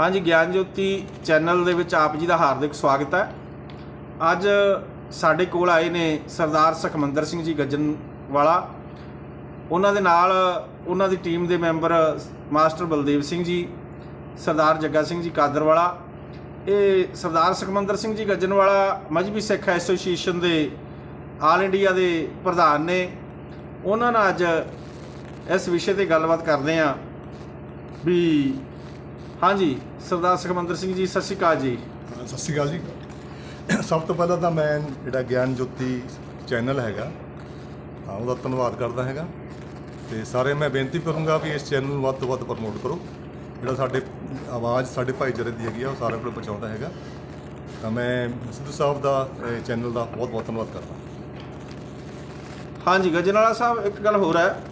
ਹਾਂਜੀ, ਗਿਆਨ ਜੋਤੀ ਚੈਨਲ ਦੇ ਵਿੱਚ ਆਪ ਜੀ ਦਾ ਹਾਰਦਿਕ ਸਵਾਗਤ ਹੈ। ਅੱਜ ਸਾਡੇ ਕੋਲ ਆਏ ਨੇ ਸਰਦਾਰ ਸੁਖਮੰਦਰ ਸਿੰਘ ਜੀ ਗੱਜਨਵਾਲਾ। ਉਹਨਾਂ ਦੇ ਨਾਲ ਉਹਨਾਂ ਦੀ ਟੀਮ ਦੇ ਮੈਂਬਰ ਮਾਸਟਰ ਬਲਦੇਵ ਸਿੰਘ ਜੀ, ਸਰਦਾਰ ਜੱਗਾ ਸਿੰਘ ਜੀ ਕਾਦਰਵਾਲਾ। ਇਹ ਸਰਦਾਰ ਸੁਖਮੰਦਰ ਸਿੰਘ ਜੀ ਗੱਜਨਵਾਲਾ ਮਜਬੀ ਸਿੱਖ ਐਸੋਸੀਏਸ਼ਨ ਦੇ ਆਲ ਇੰਡੀਆ ਦੇ ਪ੍ਰਧਾਨ ਨੇ। ਉਹਨਾਂ ਨਾਲ ਅੱਜ ਇਸ ਵਿਸ਼ੇ ਤੇ ਗੱਲਬਾਤ ਕਰਦੇ ਆਂ ਵੀ ਹਾਂਜੀ ਸਰਦਾਰ ਸੁਖਮੰਦਰ ਸਿੰਘ ਜੀ ਸਤਿ ਸ਼੍ਰੀ ਅਕਾਲ ਜੀ। ਸਤਿ ਸ਼੍ਰੀ ਅਕਾਲ ਜੀ। ਸਭ ਤੋਂ ਪਹਿਲਾਂ ਤਾਂ ਮੈਂ ਜਿਹੜਾ ਗਿਆਨ ਜੋਤੀ ਚੈਨਲ ਹੈਗਾ ਹਾਂ ਉਹਦਾ ਧੰਨਵਾਦ ਕਰਦਾ ਹੈਗਾ। ਤੇ ਸਾਰੇ ਮੈਂ ਬੇਨਤੀ ਕਰੂੰਗਾ ਵੀ ਇਸ ਚੈਨਲ ਨੂੰ ਵੱਧ ਤੋਂ ਵੱਧ ਪ੍ਰਮੋਟ ਕਰੋ। ਜਿਹੜਾ ਸਾਡੇ ਆਵਾਜ਼ ਸਾਡੇ ਭਾਈਚਾਰੇ ਦੀ ਹੈਗੀ ਆ ਉਹ ਸਾਰਿਆਂ ਕੋਲ ਪਹੁੰਚਾਉਂਦਾ ਹੈਗਾ। ਤਾਂ ਮੈਂ ਸਿੱਧੂ ਸਾਹਿਬ ਦਾ ਚੈਨਲ ਦਾ ਬਹੁਤ ਬਹੁਤ ਧੰਨਵਾਦ ਕਰਦਾ। ਹਾਂਜੀ ਗੱਜਨਵਾਲਾ ਸਾਹਿਬ ਇੱਕ ਗੱਲ ਹੋਰ ਹੈ।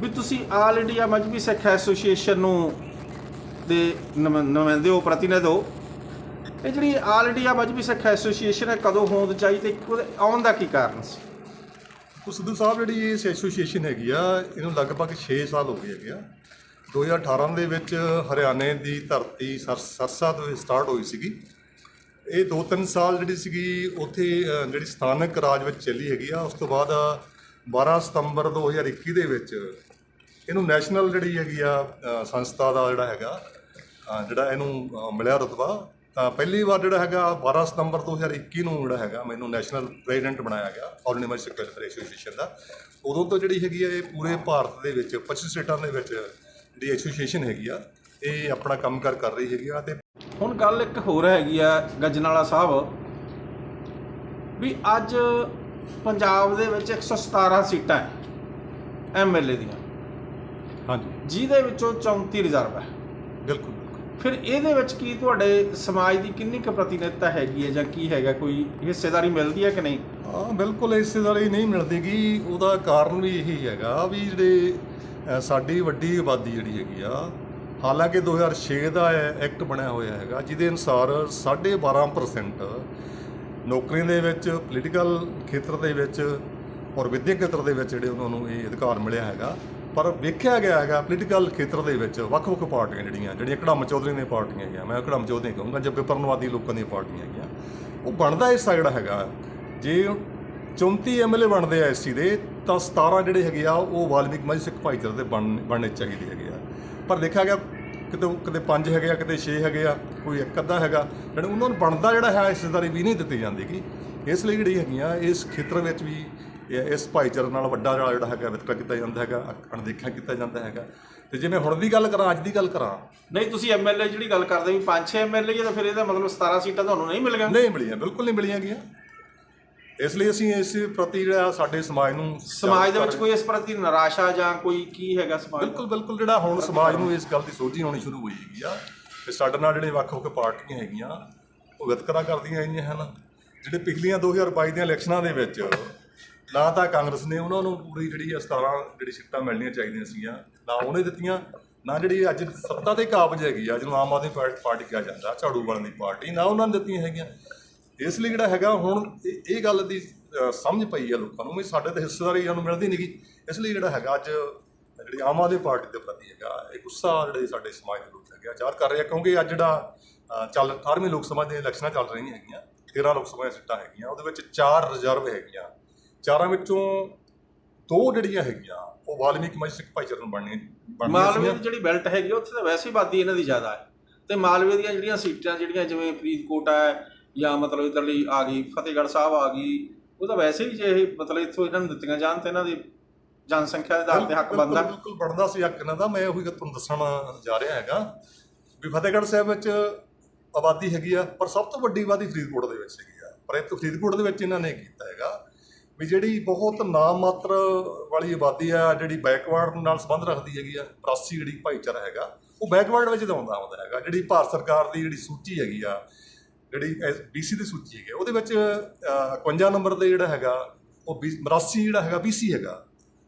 ਵੀ ਤੁਸੀਂ all India Mazhabi Sikh association ਨੂੰ ਦੇ ਨੁਮਾਇੰਦੇ ਹੋ ਪ੍ਰਤੀਨਿਧ ਹੋ। ਇਹ ਜਿਹੜੀ all India Mazhabi Sikh association ਹੈ, ਕਦੋਂ ਹੋਂਦ ਚਾਹੀ ਤੇ ਆਉਣ ਦਾ ਕੀ ਕਾਰਨ ਸੀ? ਤੋ ਸਿੱਧੂ ਸਾਹਿਬ, ਜਿਹੜੀ ਇਸ ਐਸੋਸੀਏਸ਼ਨ ਹੈਗੀ ਆ, ਇਹਨੂੰ ਲਗਭਗ 6 ਸਾਲ ਹੋ ਗਏ ਹੈਗੇ ਆ। 2018 ਦੇ ਵਿੱਚ ਹਰਿਆਣੇ ਦੀ ਧਰਤੀ ਸਰ- ਸਰਸਾ ਤੋਂ ਸਟਾਰਟ ਹੋਈ ਸੀਗੀ। ਇਹ 2-3 ਸਾਲ ਜਿਹੜੀ ਸੀਗੀ, ਉੱਥੇ ਜਿਹੜੀ ਸਥਾਨਕ ਰਾਜ ਵਿੱਚ ਚੱਲੀ ਹੈਗੀ ਆ। ਉਸ ਤੋਂ ਬਾਅਦ 12 ਸਤੰਬਰ 2021 ਦੇ ਵਿੱਚ ਇਹਨੂੰ ਨੈਸ਼ਨਲ ਜਿਹੜੀ ਹੈਗੀ ਆ ਸੰਸਥਾ ਦਾ ਜਿਹੜਾ ਹੈਗਾ ਜਿਹੜਾ ਇਹਨੂੰ ਮਿਲਿਆ ਰਤਬਾ ਤਾਂ ਪਹਿਲੀ ਵਾਰ ਜਿਹੜਾ ਹੈਗਾ 12 ਸਤੰਬਰ 2021 ਨੂੰ ਜਿਹੜਾ ਹੈਗਾ ਮੈਨੂੰ ਨੈਸ਼ਨਲ ਪ੍ਰੈਜ਼ੀਡੈਂਟ ਬਣਾਇਆ ਗਿਆ ਆਲ ਇੰਡੀਆ ਵੈਲਫੇਅਰ ਐਸੋਸੀਏਸ਼ਨ ਦਾ। ਉਦੋਂ ਤੋਂ ਜਿਹੜੀ ਹੈਗੀ ਆ ਇਹ ਪੂਰੇ ਭਾਰਤ ਦੇ ਵਿੱਚ 25 ਸਟੇਟਾਂ ਦੇ ਵਿੱਚ ਜਿਹੜੀ ਐਸੋਸੀਏਸ਼ਨ ਹੈਗੀ ਆ ਇਹ ਆਪਣਾ ਕੰਮਕਾਰ ਕਰ ਰਹੀ ਹੈਗੀ ਆ ਤੇ ਹੁਣ ਗੱਲ ਇੱਕ ਹੋਰ ਹੈਗੀ ਆ ਗੱਜਨਾਲਾ ਸਾਹਿਬ ਵੀ ਅੱਜ ਪੰਜਾਬ ਦੇ ਵਿੱਚ 117 ਸੀਟਾਂ ਹੈ ਐਮਐਲਏ ਦੀਆਂ। ਹਾਂਜੀ। ਜਿਹਦੇ ਵਿੱਚੋਂ 34 ਰਿਜ਼ਰਵ ਹੈ ਬਿਲਕੁਲ। ਫਿਰ ਇਹਦੇ ਵਿੱਚ ਕੀ ਤੁਹਾਡੇ ਸਮਾਜ ਦੀ ਕਿੰਨੀ ਕੁ ਪ੍ਰਤੀਨਿਧਤਾ ਹੈਗੀ ਹੈ ਜਾਂ ਕੀ ਹੈਗਾ? ਕੋਈ ਹਿੱਸੇਦਾਰੀ ਮਿਲਦੀ ਹੈ ਕਿ ਨਹੀਂ? ਹਾਂ, ਬਿਲਕੁਲ ਹਿੱਸੇਦਾਰੀ ਨਹੀਂ ਮਿਲਦੀਗੀ। ਉਹਦਾ ਕਾਰਨ ਵੀ ਇਹੀ ਹੈਗਾ ਵੀ ਜਿਹੜੇ ਸਾਡੀ ਵੱਡੀ ਆਬਾਦੀ ਜਿਹੜੀ ਹੈਗੀ ਆ, ਹਾਲਾਂਕਿ 2006 ਦਾ ਐਕਟ ਬਣਿਆ ਹੋਇਆ ਹੈਗਾ, ਜਿਹਦੇ ਅਨੁਸਾਰ 12.5% ਨੌਕਰੀ ਦੇ ਵਿੱਚ ਪੋਲੀਟੀਕਲ ਖੇਤਰ ਦੇ ਵਿੱਚ ਔਰ ਵਿਦਿਅਕ ਖੇਤਰ ਦੇ ਵਿੱਚ ਜਿਹੜੇ ਉਹਨਾਂ ਨੂੰ ਇਹ ਅਧਿਕਾਰ ਮਿਲਿਆ ਹੈਗਾ। ਪਰ ਵੇਖਿਆ ਗਿਆ ਹੈਗਾ ਪੋਲੀਟੀਕਲ ਖੇਤਰ ਦੇ ਵਿੱਚ ਵੱਖ-ਵੱਖ ਪਾਰਟੀਆਂ ਜਿਹੜੀਆਂ ਜਿਹੜੀਆਂ ਕੜਮ ਚੌਧਰੀ ਦੀਆਂ ਪਾਰਟੀਆਂ ਹੈਗੀਆਂ, ਮੈਂ ਕੜਮ ਚੌਧਰੀ ਕਹੂੰਗਾ ਜੱਗੇ ਵਿਪਰਨਵਾਦੀ ਲੋਕਾਂ ਦੀਆਂ ਪਾਰਟੀਆਂ ਹੈਗੀਆਂ, ਉਹ ਬਣਦਾ ਹਿੱਸਾ ਜਿਹੜਾ ਹੈਗਾ। ਜੇ 34 ਐਮਐਲਏ ਬਣਦੇ ਆ ਐਸਸੀ ਦੇ, ਤਾਂ 17 ਜਿਹੜੇ ਹੈਗੇ ਆ, ਉਹ ਵਾਲਮੀਕ ਮੱਝ ਸਿੱਖ ਭਾਈਚਾਰੇ ਦੇ ਬਣ, ਬਣਨੇ ਚਾਹੀਦੇ ਹੈਗੇ ਆ। ਪਰ ਦੇਖਿਆ ਗਿਆ ਕਿਤੇ ਕਿਤੇ 5 ਹੈਗੇ ਆ, ਕਿਤੇ 6 ਹੈਗੇ ਆ, ਕੋਈ ਇੱਕ ਅੱਧਾ ਹੈਗਾ ਜਿਹੜੇ ਉਹਨਾਂ ਨੂੰ ਬਣਦਾ ਜਿਹੜਾ ਹੈ ਹਿੱਸੇਦਾਰੀ ਵੀ ਨਹੀਂ ਦਿੱਤੀ ਜਾਂਦੀ ਕਿ ਇਸ ਲਈ ਜਿਹੜੀ ਹੈਗੀਆਂ, ਇਸ ਖੇਤਰ ਵਿੱਚ ਵੀ ਇਹ- ਇਸ ਭਾਈਚਾਰੇ ਨਾਲ ਵੱਡਾ ਜਿਹੜਾ ਜਿਹੜਾ ਹੈਗਾ ਵਿਤਕਰਾ ਕੀਤਾ ਜਾਂਦਾ ਹੈਗਾ ਅਣਦੇਖਿਆ ਕੀਤਾ ਜਾਂਦਾ ਹੈਗਾ। ਤੇ ਜੇ ਮੈਂ ਹੁਣ ਦੀ ਗੱਲ ਕਰਾਂ ਅੱਜ ਦੀ ਗੱਲ ਕਰਾਂ। ਨਹੀਂ ਤੁਸੀਂ ਐਮਐਲਏ ਜਿਹੜੀ ਗੱਲ ਕਰਦੇ ਵੀ 5-6 ਐਮਐਲਏ ਤਾਂ ਫਿਰ ਇਹਦਾ ਮਤਲਬ 17 ਸੀਟਾਂ ਤੁਹਾਨੂੰ ਨਹੀਂ ਮਿਲ ਗਈਆਂ ਨਹੀਂ ਮਿਲੀਆਂ ਬਿਲਕੁਲ ਨਹੀਂ ਮਿਲੀਆਂ ਗੀਆਂ ਇਸ ਲਈ ਅਸੀਂ ਇਸ ਪ੍ਰਤੀ ਜਿਹੜਾ ਸਾਡੇ ਸਮਾਜ ਨੂੰ ਸਮਾਜ ਦੇ ਵਿੱਚ ਕੋਈ ਇਸ ਪ੍ਰਤੀ ਨਿਰਾਸ਼ਾ ਜਾਂ ਕੋਈ ਕੀ ਹੈਗਾ ਸਮਾਜ? ਬਿਲਕੁਲ ਬਿਲਕੁਲ ਜਿਹੜਾ ਹੁਣ ਸਮਾਜ ਨੂੰ ਇਸ ਗੱਲ ਦੀ ਸੋਝੀ ਆਉਣੀ ਸ਼ੁਰੂ ਹੋਈ ਹੈਗੀ ਆ ਤੇ ਸਾਡੇ ਨਾਲ ਜਿਹੜੇ ਵੱਖ-ਵੱਖ ਪਾਰਟੀਆਂ ਹੈਗੀਆਂ ਉਹ ਵਿਤਕਰਾ ਕਰਦੀਆਂ ਆਈਆਂ ਹਨ। ਜਿਹੜੇ ਪਿਛਲੀਆਂ 2022 ਦੀਆਂ ਇਲੈਕਸ਼ਨਾਂ ਦੇ ਵਿੱਚ ਨਾ ਤਾਂ ਕਾਂਗਰਸ ਨੇ ਉਹਨਾਂ ਨੂੰ ਪੂਰੀ ਜਿਹੜੀ ਆ 17 ਜਿਹੜੀ ਸੀਟਾਂ ਮਿਲਣੀਆਂ ਚਾਹੀਦੀਆਂ ਸੀਗੀਆਂ, ਨਾ ਉਹਨੇ ਦਿੱਤੀਆਂ, ਨਾ ਜਿਹੜੀ ਅੱਜ ਸੱਤਾ ਤੇ ਕਾਬਜ ਹੈਗੀ ਆ ਜਿਹਨੂੰ ਆਮ ਆਦਮੀ ਪਾਰਟ- ਪਾਰਟੀ ਕਿਹਾ ਜਾਂਦਾ, ਝਾੜੂ ਵਾਲਿਆਂ ਦੀ ਪਾਰਟੀ, ਨਾ ਉਹਨਾਂ ਨੇ ਦਿੱਤੀਆਂ ਹੈਗੀਆਂ। ਇਸ ਲਈ ਜਿਹੜਾ ਹੈਗਾ ਹੁਣ ਇਹ ਇਹ ਗੱਲ ਦੀ ਸਮਝ ਪਈ ਆ ਲੋਕਾਂ ਨੂੰ ਵੀ ਸਾਡੇ ਤੇ ਹਿੱਸੇਦਾਰੀ ਸਾਨੂੰ ਮਿਲਦੀ ਨਹੀਂਗੀ ਇਸ ਲਈ ਜਿਹੜਾ ਹੈਗਾ ਅੱਜ ਜਿਹੜੀ ਆਮ ਆਦਮੀ ਪਾਰਟੀ ਦੇ ਪ੍ਰਤੀ ਹੈਗਾ, ਇਹ ਗੁੱਸਾ ਜਿਹੜੇ ਸਾਡੇ ਸਮਾਜ ਦੇ ਲੋਕ ਹੈਗੇ ਆ ਜ਼ਾਹਰ ਕਰ ਰਹੇ ਆ ਕਿਉਂਕਿ ਅੱਜ ਜਿਹੜਾ ਚੱਲ 18ਵੀਂ ਲੋਕ ਸਭਾ ਦੀਆਂ ਇਲੈਕਸ਼ਨਾਂ ਚੱਲ ਰਹੀਆਂ ਹੈਗੀਆਂ 13 ਲੋਕ ਸਭਾ ਦੀਆਂ ਸੀਟਾਂ ਹੈਗੀਆਂ, ਉਹਦੇ ਵਿੱਚ 4 ਰਿਜ਼ਰਵ ਹੈਗੀਆਂ। ਚਾਰਾਂ ਵਿੱਚੋਂ ਦੋ ਜਿਹੜੀਆਂ ਹੈਗੀਆਂ ਉਹ ਵਾਲਮੀਕ ਮੱਝ ਸਿੱਖ ਭਾਈਚਾਰੇ ਨੂੰ ਬਣਨੀਆਂ ਮਾਲਵੇ। ਦੀ ਜਿਹੜੀ ਬੈਲਟ ਹੈਗੀ ਉੱਥੇ ਤਾਂ ਵੈਸੇ ਹੀ ਆਬਾਦੀ ਇਹਨਾਂ ਦੀ ਜ਼ਿਆਦਾ ਹੈ। ਤੇ ਮਾਲਵੇ ਦੀਆਂ ਜਿਹੜੀਆਂ ਸੀਟਾਂ ਜਿਹੜੀਆਂ ਜਿਵੇਂ ਫਰੀਦਕੋਟ ਹੈ ਜਾਂ ਮਤਲਬ ਇਧਰਲੀ ਆ ਗਈ ਫਤਿਹਗੜ੍ਹ ਸਾਹਿਬ ਆ ਗਈ ਉਹ ਤਾਂ ਵੈਸੇ ਹੀ ਜੇ ਇਹ ਮਤਲਬ ਇੱਥੋਂ ਇਹਨਾਂ ਨੂੰ ਦਿੱਤੀਆਂ ਜਾਣ ਤੇ ਇਹਨਾਂ ਦੀ ਜਨਸੰਖਿਆ ਦੇ ਆਧਾਰ ਤੇ ਹੱਕ ਬਣਦਾ। ਬਿਲਕੁਲ ਬਣਦਾ ਸੀ ਹੱਕ ਇਹਨਾਂ ਦਾ ਮੈਂ ਉਹੀ ਗੱਲ ਤੁਹਾਨੂੰ ਦੱਸਣ ਜਾ ਰਿਹਾ ਹੈਗਾ ਵੀ ਫਤਿਹਗੜ੍ਹ ਸਾਹਿਬ ਵਿੱਚ ਆਬਾਦੀ ਹੈਗੀ ਆ ਪਰ ਸਭ ਤੋਂ ਵੱਡੀ ਆਬਾਦੀ ਫਰੀਦਕੋਟ ਦੇ ਵਿੱਚ ਹੈਗੀ ਆ। ਪਰ ਇਹ ਫਰੀਦਕੋਟ ਦੇ ਵਿੱਚ ਇਹਨਾਂ ਨੇ ਕੀਤਾ ਹੈਗਾ ਵੀ ਜਿਹੜੀ ਬਹੁਤ ਨਾਮ ਮਾਤਰ ਵਾਲੀ ਆਬਾਦੀ ਆ ਜਿਹੜੀ ਬੈਕਵਰਡ ਨਾਲ ਸੰਬੰਧ ਰੱਖਦੀ ਹੈਗੀ ਆ ਪ੍ਰਾਸੀ ਜਿਹੜੀ ਭਾਈਚਾਰਾ ਹੈਗਾ ਉਹ ਬੈਕਵਰਡ ਵਿੱਚ ਤਾਂ ਆਉਂਦਾ ਆਉਂਦਾ ਹੈਗਾ। ਜਿਹੜੀ ਭਾਰਤ ਸਰਕਾਰ ਦੀ ਜਿਹੜੀ ਸੂਚੀ ਹੈਗੀ ਆ ਜਿਹੜੀ ਬੀਸੀ ਦੀ ਸੂਚੀ ਹੈਗੀ ਆ, ਉਹਦੇ ਵਿੱਚ ਅ, 51 ਨੰਬਰ ਤੇ ਜਿਹੜਾ ਹੈਗਾ ਉਹ 82 ਜਿਹੜਾ ਹੈਗਾ ਬੀਸੀ ਹੈਗਾ।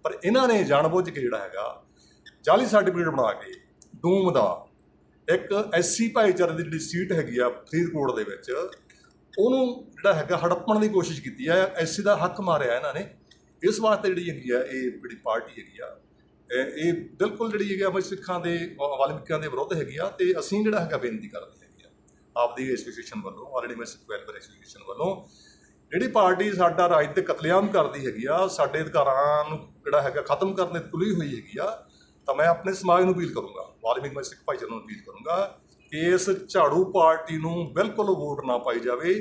ਪਰ ਇਹਨਾਂ ਨੇ ਜਾਣਬੁੱਝ ਕੇ ਜਿਹੜਾ ਹੈਗਾ ਜਾਲੀ ਸਰਟੀਫਿਕੇਟ ਬਣਾ ਕੇ ਡੂਮ ਦਾ ਇੱਕ ਐਸਸੀ ਭਾਈਚਾਰੇ ਦੀ ਜਿਹੜੀ ਸੀਟ ਹੈਗੀ ਆ ਫਰੀਦਕੋਟ ਦੇ ਵਿੱਚ ਉਹਨੂੰ ਜਿਹੜਾ ਹੈਗਾ ਹੜੱਪਣ ਦੀ ਕੋਸ਼ਿਸ਼ ਕੀਤੀ ਹੈ ਐਸਸੀ ਦਾ ਹੱਕ ਮਾਰਿਆ ਇਹਨਾਂ ਨੇ। ਇਸ ਵਾਸਤੇ ਜਿਹੜੀ ਹੈਗੀ ਆ, ਇਹ ਜਿਹੜੀ ਪਾਰਟੀ ਹੈਗੀ ਆ। ਇਹ ਬਿਲਕੁਲ ਜਿਹੜੀ ਹੈਗੀ ਆ ਸਿੱਖਾਂ ਦੇ ਵਾਲਮੀਕਾਂ ਦੇ ਵਿਰੁੱਧ ਹੈਗੀ ਆ ਤੇ ਅਸੀਂ ਜਿਹੜਾ ਹੈਗਾ ਬੇਨਤੀ ਕਰਦੇ ਹੈਗੇ ਆ। ਆਪਦੀ ਐਸੋਸੀਏਸ਼ਨ ਵੱਲੋਂ ਆਲਰੇਡੀ ਮੈਂ ਸਿੱਖ ਵੈਲਫੇਅਰ ਐਸੋਸੀਏਸ਼ਨ ਵੱਲੋਂ, ਜਿਹੜੀ ਪਾਰਟੀ ਸਾਡਾ ਰਾਜਨੀਤਿਕ ਕਤਲੇਆਮ ਕਰਦੀ ਹੈਗੀ ਆ, ਸਾਡੇ ਅਧਿਕਾਰਾਂ ਨੂੰ ਜਿਹੜਾ ਹੈਗਾ ਖਤਮ ਕਰਨ ਦੀ ਤੁਲੀ ਹੋਈ ਹੈਗੀ ਆ, ਤਾਂ ਮੈਂ ਆਪਣੇ ਸਮਾਜ ਨੂੰ ਅਪੀਲ ਕਰੂੰਗਾ। ਵਾਲਮੀਕ, ਮੈਂ ਸਿੱਖ ਭਾਈਚਾਰੇ ਨੂੰ ਅਪੀਲ ਕਰੂੰਗਾ ਇਸ ਝਾੜੂ ਪਾਰਟੀ ਨੂੰ ਬਿਲਕੁਲ ਵੋਟ ਨਾ ਪਾਈ ਜਾਵੇ,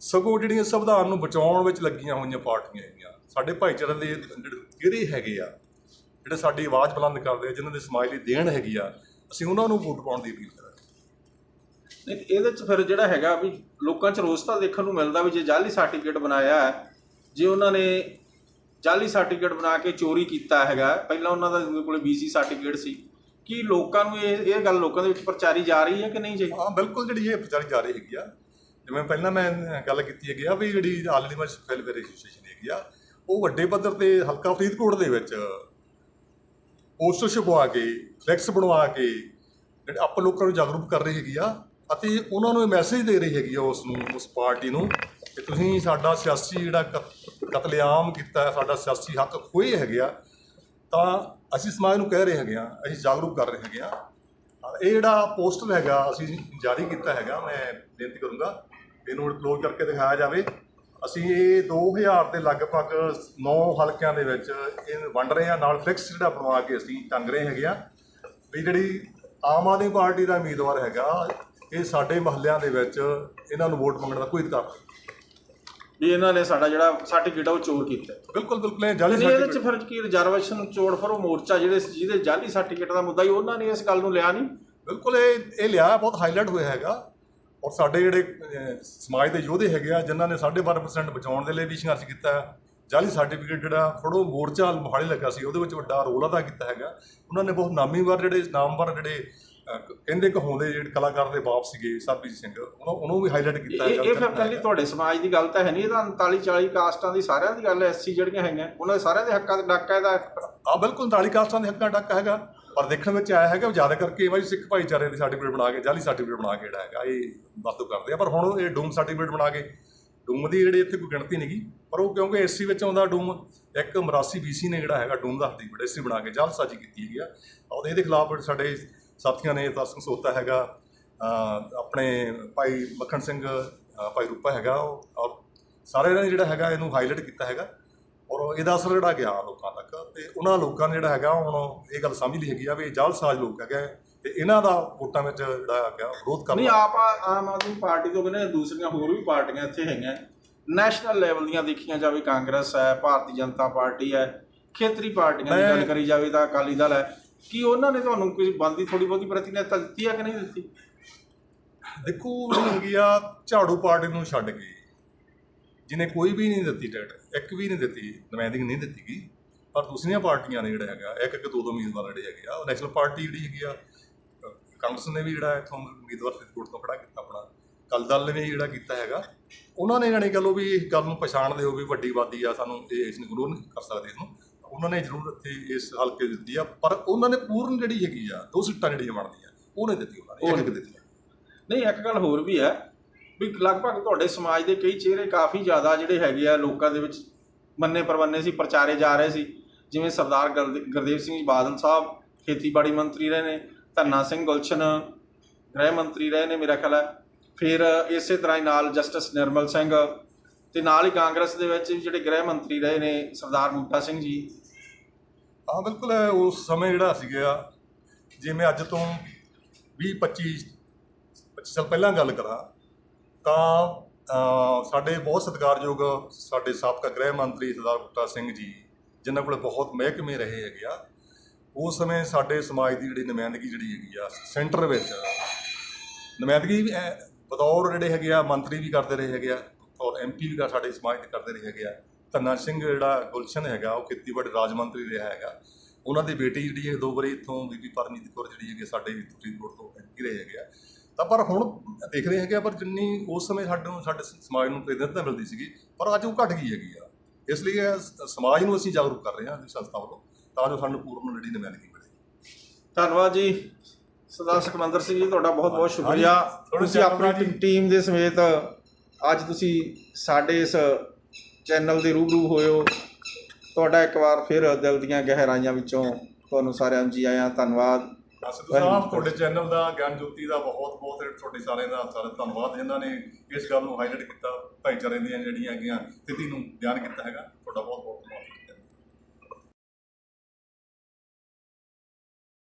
ਸਗੋਂ ਜਿਹੜੀਆਂ ਸੰਵਿਧਾਨ ਨੂੰ ਬਚਾਉਣ ਵਿੱਚ ਲੱਗੀਆਂ ਹੋਈਆਂ ਪਾਰਟੀਆਂ ਹੈਗੀਆਂ। ਸਾਡੇ ਭਾਈਚਾਰੇ ਦੇ ਜਿਹੜੇ ਕਿਹੜੇ ਹੈਗੇ ਆ, ਜਿਹੜੇ ਸਾਡੀ ਆਵਾਜ਼ ਬੁਲੰਦ ਕਰਦੇ ਆ, ਜਿਨ੍ਹਾਂ ਦੇ ਸਮਾਜ ਲਈ ਦੇਣ ਹੈਗੀ ਆ, ਅਸੀਂ ਉਹਨਾਂ ਨੂੰ ਵੋਟ ਪਾਉਣ ਦੀ ਅਪੀਲ ਕਰਾਂਗੇ। ਨਹੀਂ, ਇਹਦੇ ਚ ਫਿਰ ਜਿਹੜਾ ਹੈਗਾ ਵੀ ਲੋਕਾਂ ਚ ਰੋਸ ਤਾਂ ਦੇਖਣ ਨੂੰ ਮਿਲਦਾ ਵੀ ਜੇ ਜਾਲੀ ਸਰਟੀਫਿਕੇਟ ਬਣਾਇਆ ਹੈ, ਜੇ ਉਹਨਾਂ ਨੇ ਜਾਲੀ ਸਰਟੀਫਿਕੇਟ ਬਣਾ ਕੇ ਚੋਰੀ ਕੀਤਾ ਹੈਗਾ, ਪਹਿਲਾਂ ਉਹਨਾਂ ਦਾ ਕੋਲੇ ਬੀਸੀ ਸਰਟੀਫਿਕੇਟ ਸੀ। ਕੀ ਲੋਕਾਂ ਨੂੰ ਇਹ ਇਹ ਗੱਲ ਲੋਕਾਂ ਦੇ ਵਿੱਚ ਪ੍ਰਚਾਰੀ ਜਾ ਰਹੀ ਹੈ ਕਿ ਨਹੀਂ ਜੀ? ਹਾਂ, ਬਿਲਕੁਲ ਜਿਹੜੀ ਇਹ ਪ੍ਰਚਾਰੀ ਜਾ ਰਹੀ ਹੈਗੀ ਆ। ਜਿਵੇਂ ਪਹਿਲਾਂ ਮੈਂ ਗੱਲ ਕੀਤੀ ਹੈਗੀ ਆ ਵੀ ਜਿਹੜੀ ਆਲਰੇਡੀ ਮੈਂ ਵੈਲਫੇਅਰ ਐਸੋਸੀਏਸ਼ਨ ਹੈਗੀ ਆ, ਉਹ ਵੱਡੇ ਪੱਧਰ ਤੇ ਹਲਕਾ ਫਰੀਦਕੋਟ ਦੇ ਵਿੱਚ ਪੋਸਟਰ ਛਪਵਾ ਕੇ, ਫਲੈਕਸ ਬਣਵਾ ਕੇ ਜਿਹੜੇ ਆਪਾਂ ਲੋਕਾਂ ਨੂੰ ਜਾਗਰੂਕ ਕਰ ਰਹੀ ਹੈਗੀ ਆ ਅਤੇ ਉਹਨਾਂ ਨੂੰ ਇਹ ਮੈਸੇਜ ਦੇ ਰਹੀ ਹੈਗੀ ਆ ਉਸ ਨੂੰ, ਉਸ ਪਾਰਟੀ ਨੂੰ ਕਿ ਤੁਸੀਂ ਸਾਡਾ ਸਿਆਸੀ ਜਿਹੜਾ ਕਤ- ਕਤਲੇਆਮ ਕੀਤਾ, ਸਾਡਾ ਸਿਆਸੀ ਹੱਕ ਖੋਏ ਹੈਗੇ ਆ, ਤਾਂ ਅਸੀਂ ਸਮਾਜ ਨੂੰ ਕਹਿ ਰਹੇ ਹੈਗੇ ਆ, ਅਸੀਂ ਜਾਗਰੂਕ ਕਰ ਰਹੇ ਹੈਗੇ ਆ। ਇਹ ਜਿਹੜਾ ਪੋਸਟਰ ਹੈਗਾ, ਅਸੀਂ ਜਾਰੀ ਕੀਤਾ ਹੈਗਾ, ਮੈਂ ਬੇਨਤੀ ਕਰੂੰਗਾ, ਇਹਨੂੰ ਕਲੋਜ਼ ਕਰਕੇ ਦਿਖਾਇਆ ਜਾਵੇ। ਅਸੀਂ ਇਹ 2000 ਦੇ ਲਗਭਗ 9 ਹਲਕਿਆਂ ਦੇ ਵਿੱਚ ਇਹ ਵੰਡ ਰਹੇ ਆ, ਨਾਲ ਫਿਕਸ ਜਿਹੜਾ ਬਣਵਾ ਕੇ ਅਸੀਂ ਟੰਗ ਰਹੇ ਹੈਗੇ ਆ। ਵੀ ਜਿਹੜੀ ਆਮ ਆਦਮੀ ਪਾਰਟੀ ਦਾ ਉਮੀਦਵਾਰ ਹੈਗਾ, ਇਹ ਸਾਡੇ ਮਹੱਲਿਆਂ ਦੇ ਵਿੱਚ ਇਹਨਾਂ ਨੂੰ ਵੋਟ ਮੰਗਣ ਦਾ ਕੋਈ ਅਧਿਕਾਰ ਨਹੀਂ ਵੀ ਇਹਨਾਂ ਨੇ ਸਾਡਾ ਜਿਹੜਾ ਸਰਟੀਫਿਕੇਟ ਆ ਉਹ ਚੋਰ ਕੀਤਾ। ਬਿਲਕੁਲ ਬਿਲਕੁਲ ਇਹ ਜਾਲੀ ਨਹੀਂ ਇਹਦੇ ਚ ਫਿਰ ਕੀ ਰਿਜ਼ਰਵੇਸ਼ਨ ਚੋੜ ਫਰੋ ਮੋਰਚਾ ਜਿਹੜੇ ਜਿਹਦੇ ਜਾਲੀ ਸਰਟੀਫਿਕੇਟ ਦਾ ਮੁੱਦਾ ਹੀ ਉਹਨਾਂ ਨੇ ਇਸ ਗੱਲ ਨੂੰ ਲਿਆ ਨਹੀਂ ਬਿਲਕੁਲ ਇਹ ਇਹ ਲਿਆ ਬਹੁਤ ਹਾਈਲਾਈਟ ਹੋਇਆ ਹੈਗਾ ਔਰ ਸਾਡੇ ਜਿਹੜੇ ਸਮਾਜ ਦੇ ਯੋਧੇ ਹੈਗੇ ਆ ਜਿਨ੍ਹਾਂ ਨੇ 12.5% ਬਚਾਉਣ ਦੇ ਲਈ ਵੀ ਸੰਘਰਸ਼ ਕੀਤਾ। ਜਾਲੀ ਸਰਟੀਫਿਕੇਟ ਜਿਹੜਾ ਫੜੋ ਮੋਰਚਾ ਮੋਹਾਲੀ ਲੱਗਾ ਸੀ ਉਹਦੇ ਵਿੱਚ ਵੱਡਾ ਰੋਲ ਅਦਾ ਕੀਤਾ ਹੈਗਾ ਉਹਨਾਂ ਨੇ ਬਹੁਤ ਨਾਮੀਵਾਰ ਜਿਹੜੇ ਨਾਮਵਰ ਜਿਹੜੇ ਕਹਿੰਦੇ ਕਹਾਉਂਦੇ ਜਿਹੜੇ ਕਲਾਕਾਰ ਦੇ ਬਾਪ ਸੀਗੇ ਸਰਬਜੀਤ ਸਿੰਘ ਉਹਨਾਂ ਉਹਨੂੰ ਵੀ ਹਾਈਲਾਈਟ ਕੀਤਾ ਇਹ ਇਹ ਫਿਰ ਕੱਲੀ ਤੁਹਾਡੇ ਸਮਾਜ ਦੀ ਗੱਲ ਤਾਂ ਹੈ ਨਹੀਂ ਇਹ ਤਾਂ 39 40 ਕਾਸਟਾਂ ਦੀ ਸਾਰਿਆਂ ਦੀ ਗੱਲ ਹੈ ਐਸਸੀ ਜਿਹੜੀਆਂ ਹੈਗੀਆਂ ਉਹਨਾਂ ਦੇ ਸਾਰਿਆਂ ਦੇ ਹੱਕਾਂ ਦਾ ਡਾਕਾ ਇਹਦਾ ਆ ਬਿਲਕੁਲ 39 ਕਾਸਟਾਂ ਦੇ ਹੱਕਾਂ ਡੱਕ ਹੈਗਾ ਪਰ ਦੇਖਣ ਵਿੱਚ ਆਇਆ ਹੈਗਾ ਜ਼ਿਆਦਾ ਕਰਕੇ ਇਹ ਵਾਰੀ ਸਿੱਖ ਭਾਈਚਾਰੇ ਦੇ ਸਰਟੀਫਿਕੇਟ ਬਣਾ ਕੇ ਜਾਲੀ ਸਰਟੀਫਿਕੇਟ ਬਣਾ ਕੇ ਜਿਹੜਾ ਹੈਗਾ ਇਹ ਵਰਤੋਂ ਕਰਦੇ ਆ ਪਰ ਹੁਣ ਇਹ ਡੂਮ ਸਰਟੀਫਿਕੇਟ ਬਣਾ ਕੇ ਡੂਮ ਦੀ ਜਿਹੜੀ ਇੱਥੇ ਕੋਈ ਗਿਣਤੀ ਨਹੀਂਗੀ ਪਰ ਉਹ ਕਿਉਂਕਿ ਐਸਸੀ ਵਿੱਚ ਆਉਂਦਾ ਡੂਮ ਇੱਕ ਮਰਾਸੀ ਬੀਸੀ ਨੇ ਜਿਹੜਾ ਹੈਗਾ ਡੂਮ ਦਾ ਸਰਟੀਫਿਕੇਟ ਐਸਸੀ ਬਣਾ ਕੇ ਜਾਲਸਾਜੀ ਕੀਤੀ ਹੈਗੀ ਆ। ਇਹਦੇ ਖਿਲਾਫ ਸਾਡੇ ਸਾਥੀਆਂ ਨੇ ਦਰਸ਼ਨ ਸੋਤਾ ਹੈਗਾ ਆਪਣੇ ਭਾਈ ਮੱਖਣ ਸਿੰਘ ਭਾਈ ਰੂਪਾ ਹੈਗਾ ਉਹ ਔਰ ਸਾਰਿਆਂ ਨੇ ਜਿਹੜਾ ਹੈਗਾ ਇਹਨੂੰ ਹਾਈਲਾਈਟ ਕੀਤਾ ਹੈਗਾ ਔਰ ਇਹਦਾ ਅਸਰ ਜਿਹੜਾ ਗਿਆ ਲੋਕਾਂ ਤੱਕ ਤੇ ਉਹਨਾਂ ਲੋਕਾਂ ਨੇ ਜਿਹੜਾ ਹੈਗਾ ਹੁਣ ਇਹ ਗੱਲ ਸਮਝ ਲਈ ਹੈਗੀ ਆ ਵੀ ਇਹ ਜਾਲਸਾਜ਼ ਲੋਕ ਹੈਗੇ ਤੇ ਇਹਨਾਂ ਦਾ ਵੋਟਾਂ ਵਿੱਚ ਜਿਹੜਾ ਹੈਗਾ ਵਿਰੋਧ ਨਹੀਂ ਕਰਨਾ ਆਪ ਆਮ ਆਦਮੀ ਪਾਰਟੀ ਤੋਂ ਬਿਨਾਂ ਦੂਸਰੀਆਂ ਹੋਰ ਵੀ ਪਾਰਟੀਆਂ ਇੱਥੇ ਹੈਗੀਆਂ। ਨੈਸ਼ਨਲ ਲੈਵਲ ਦੀਆਂ ਦੇਖੀਆਂ ਜਾਵੇ ਕਾਂਗਰਸ ਹੈ ਭਾਰਤੀ ਜਨਤਾ ਪਾਰਟੀ ਹੈ ਖੇਤਰੀ ਪਾਰਟੀਆਂ ਦੀ ਗੱਲ ਕਰੀ ਜਾਵੇ ਤਾਂ ਅਕਾਲੀ ਦਲ ਹੈ। ਕੀ ਉਹਨਾਂ ਨੇ ਤੁਹਾਨੂੰ ਕੋਈ ਬੰਦੀ ਥੋੜੀ ਬਹੁਤੀ ਪ੍ਰਤੀਨਿਧਤਾ ਦਿੱਤੀ ਆ ਕਿ ਨਹੀਂ ਦਿੱਤੀ? ਦੇਖੋ ਜਿਹੜੀ ਹੈਗੀ ਆ, ਝਾੜੂ ਪਾਰਟੀ ਨੂੰ ਛੱਡ ਕੇ। ਜਿਹਨੇ ਕੋਈ ਵੀ ਨਹੀਂ ਦਿੱਤੀ ਟਿਕਟ, ਇੱਕ ਵੀ ਨਹੀਂ ਦਿੱਤੀ, ਨੁਮਾਇੰਦਗੀ ਨਹੀਂ ਦਿੱਤੀ ਗਈ। ਪਰ ਦੂਸਰੀਆਂ ਪਾਰਟੀਆਂ ਨੇ ਜਿਹੜਾ ਹੈਗਾ ਇੱਕ ਇੱਕ ਦੋ ਦੋ ਉਮੀਦਵਾਰ ਜਿਹੜੇ ਹੈਗੇ ਆ ਨੈਸ਼ਨਲ ਪਾਰਟੀ ਜਿਹੜੀ ਹੈਗੀ ਆ ਕਾਂਗਰਸ ਨੇ ਵੀ ਜਿਹੜਾ ਇੱਥੋਂ ਉਮੀਦਵਾਰ ਫਰੀਦਕੋਟ ਤੋਂ ਖੜਾ ਕੀਤਾ ਆਪਣਾ। ਕਲ ਦਲ ਨੇ ਵੀ ਜਿਹੜਾ ਕੀਤਾ ਹੈਗਾ। ਉਹਨਾਂ ਨੇ ਜਾਣੀ ਗੱਲ ਉਹ ਵੀ ਇਸ ਗੱਲ ਨੂੰ ਪਛਾਣਦੇ ਹੋ ਵੀ ਵੱਡੀ ਆਬਾਦੀ ਆ, ਸਾਨੂੰ ਇਹ ਇਸ ਨੂੰ ਗਰੋ ਨਹੀਂ ਕਰ ਸਕਦੇ ਇਹਨੂੰ ਉਹਨਾਂ ਨੇ ਜ਼ਰੂਰ ਇੱਥੇ ਇਸ ਹਲਕੇ ਦਿੱਤੀ ਆ ਪਰ ਉਹਨਾਂ ਨੇ ਪੂਰਨ ਜਿਹੜੀ ਹੈਗੀ ਆ ਦੋ ਸੀਟਾਂ ਜਿਹੜੀਆਂ ਬਣਦੀਆਂ ਉਹ ਨਹੀਂ ਦਿੱਤੀ ਉਹਨਾਂ ਨੇ ਇੱਕ ਇੱਕ ਦਿੱਤੀ ਨਹੀਂ ਇੱਕ ਗੱਲ ਹੋਰ ਵੀ ਹੈ ਵੀ ਲਗਭਗ ਤੁਹਾਡੇ ਸਮਾਜ ਦੇ ਕਈ ਚਿਹਰੇ ਕਾਫੀ ਜ਼ਿਆਦਾ ਜਿਹੜੇ ਹੈਗੇ ਆ ਲੋਕਾਂ ਦੇ ਵਿੱਚ ਮੰਨੇ ਪਰਵੰਨੇ ਸੀ ਪ੍ਰਚਾਰੇ ਜਾ ਰਹੇ ਸੀ। ਜਿਵੇਂ ਸਰਦਾਰ ਗੁਰਦੇ- ਗੁਰਦੇਵ ਸਿੰਘ ਬਾਦਲ ਸਾਹਿਬ ਖੇਤੀਬਾੜੀ ਮੰਤਰੀ ਰਹੇ ਨੇ ਧੰਨਾ ਸਿੰਘ ਗੁਲਸ਼ਨ ਗ੍ਰਹਿ ਮੰਤਰੀ ਰਹੇ ਨੇ ਮੇਰਾ ਖਿਆਲ ਹੈ। ਫਿਰ ਇਸੇ ਤਰ੍ਹਾਂ ਹੀ ਨਾਲ ਜਸਟਿਸ ਨਿਰਮਲ ਸਿੰਘ ਤੇ ਨਾਲ ਹੀ ਕਾਂਗਰਸ ਦੇ ਵਿੱਚ ਜਿਹੜੇ ਗ੍ਰਹਿ ਮੰਤਰੀ ਰਹੇ ਨੇ ਸਰਦਾਰ ਬੂਟਾ ਸਿੰਘ ਜੀ। ਹਾਂ, ਬਿਲਕੁਲ ਉਸ ਸਮੇਂ ਜਿਹੜਾ ਸੀਗਾ ਜੇ ਮੈਂ ਅੱਜ ਤੋਂ 20 25 25 ਸਾਲ ਪਹਿਲਾਂ ਗੱਲ ਕਰਾਂ, ਤਾਂ ਸਾਡੇ ਬਹੁਤ ਸਤਿਕਾਰਯੋਗ ਸਾਡੇ ਸਾਬਕਾ ਗ੍ਰਹਿ ਮੰਤਰੀ ਸਰਦਾਰ ਬੁੱਟਾ ਸਿੰਘ ਜੀ, ਜਿਨ੍ਹਾਂ ਕੋਲ ਬਹੁਤ ਮਹਿਕਮੇ ਰਹੇ ਹੈਗੇ ਆ, ਉਸ ਸਮੇਂ ਸਾਡੇ ਸਮਾਜ ਦੀ ਜਿਹੜੀ ਨੁਮਾਇੰਦਗੀ ਜਿਹੜੀ ਹੈਗੀ ਆ, ਸੈਂਟਰ ਵਿੱਚ, ਨੁਮਾਇੰਦਗੀ ਵੀ ਐ- ਬਤੌਰ ਜਿਹੜੇ ਹੈਗੇ ਆ, ਮੰਤਰੀ ਵੀ ਕਰਦੇ ਰਹੇ ਹੈਗੇ ਆ, ਔਰ ਐਮਪੀ ਵੀ ਸਾਡੇ ਸਮਾਜ ਦੇ ਕਰਦੇ ਰਹੇ ਹੈਗੇ ਆ ਧੰਨਾ ਸਿੰਘ ਜਿਹੜਾ ਗੁਲਸ਼ਨ ਹੈਗਾ ਉਹ ਖੇਤੀਬਾੜੀ ਰਾਜ ਮੰਤਰੀ ਰਿਹਾ ਹੈਗਾ। ਉਹਨਾਂ ਦੀ ਬੇਟੀ ਜਿਹੜੀ ਹੈ ਦੋ ਵਾਰੀ ਇੱਥੋਂ ਬੀਬੀ ਪਰਮਜੀਤ ਕੌਰ ਜਿਹੜੀ ਹੈਗੀ ਸਾਡੇ ਫਰੀਦਕੋਟ ਤੋਂ ਐਮਪੀ ਰਹੇ ਹੈਗੇ ਆ। ਤਾਂ ਪਰ ਹੁਣ ਦੇਖ ਰਹੇ ਹੈਗੇ ਆ ਪਰ ਜਿੰਨੀ ਉਸ ਸਮੇਂ ਸਾਡੇ ਨੂੰ ਸਾਡੇ ਸਮਾਜ ਨੂੰ ਪ੍ਰੇਰਨਾ ਮਿਲਦੀ ਸੀਗੀ ਪਰ ਅੱਜ ਉਹ ਘਟ ਗਈ ਹੈਗੀ ਆ। ਇਸ ਲਈ ਸਮਾਜ ਨੂੰ ਅਸੀਂ ਜਾਗਰੂਕ ਕਰ ਰਹੇ ਹਾਂ ਇਸ ਸੰਸਥਾ ਵੱਲੋਂ ਤਾਂ ਜੋ ਸਾਨੂੰ ਪੂਰਨ ਜਿਹੜੀ ਨੁਮਾਇੰਦਗੀ ਮਿਲੇ। ਧੰਨਵਾਦ ਜੀ। ਸਰਦਾਰ ਸੁਖਮੰਦਰ ਸਿੰਘ ਜੀ ਤੁਹਾਡਾ ਬਹੁਤ ਬਹੁਤ ਸ਼ੁਕਰੀਆ। ਤੁਸੀਂ ਆਪਣੀ। ਟੀਮ ਦੇ ਸਮੇਤ ਅੱਜ ਤੁਸੀਂ ਸਾਡੇ ਇਸ ਚੈਨਲ ਦੇ ਰੂਬਰੂ ਹੋਏ ਹੋ ਤੁਹਾਡਾ ਇੱਕ ਵਾਰ ਫਿਰ ਦਿਲ ਦੀਆਂ ਗਹਿਰਾਈਆਂ ਵਿੱਚੋਂ ਤੁਹਾਨੂੰ ਸਾਰਿਆਂ ਨੂੰ ਜੀ ਆਇਆਂ। ਧੰਨਵਾਦ। ਸਿੱਧੂ ਸਾਹਿਬ ਤੁਹਾਡੇ ਚੈਨਲ ਦਾ, ਗਿਆਨ ਜੋਤੀ ਦਾ ਬਹੁਤ ਬਹੁਤ ਤੁਹਾਡੇ ਸਾਰਿਆਂ ਦਾ ਸਾਰਾ ਧੰਨਵਾਦ, ਜਿਨ੍ਹਾਂ ਨੇ ਇਸ ਗੱਲ ਨੂੰ ਹਾਈਲਾਈਟ ਕੀਤਾ। ਭਾਈਚਾਰੇ ਦੀਆਂ ਜਿਹੜੀਆਂ ਹੈਗੀਆਂ ਸਥਿਤੀ ਨੂੰ ਬਿਆਨ ਕੀਤਾ ਹੈਗਾ, ਤੁਹਾਡਾ ਬਹੁਤ ਬਹੁਤ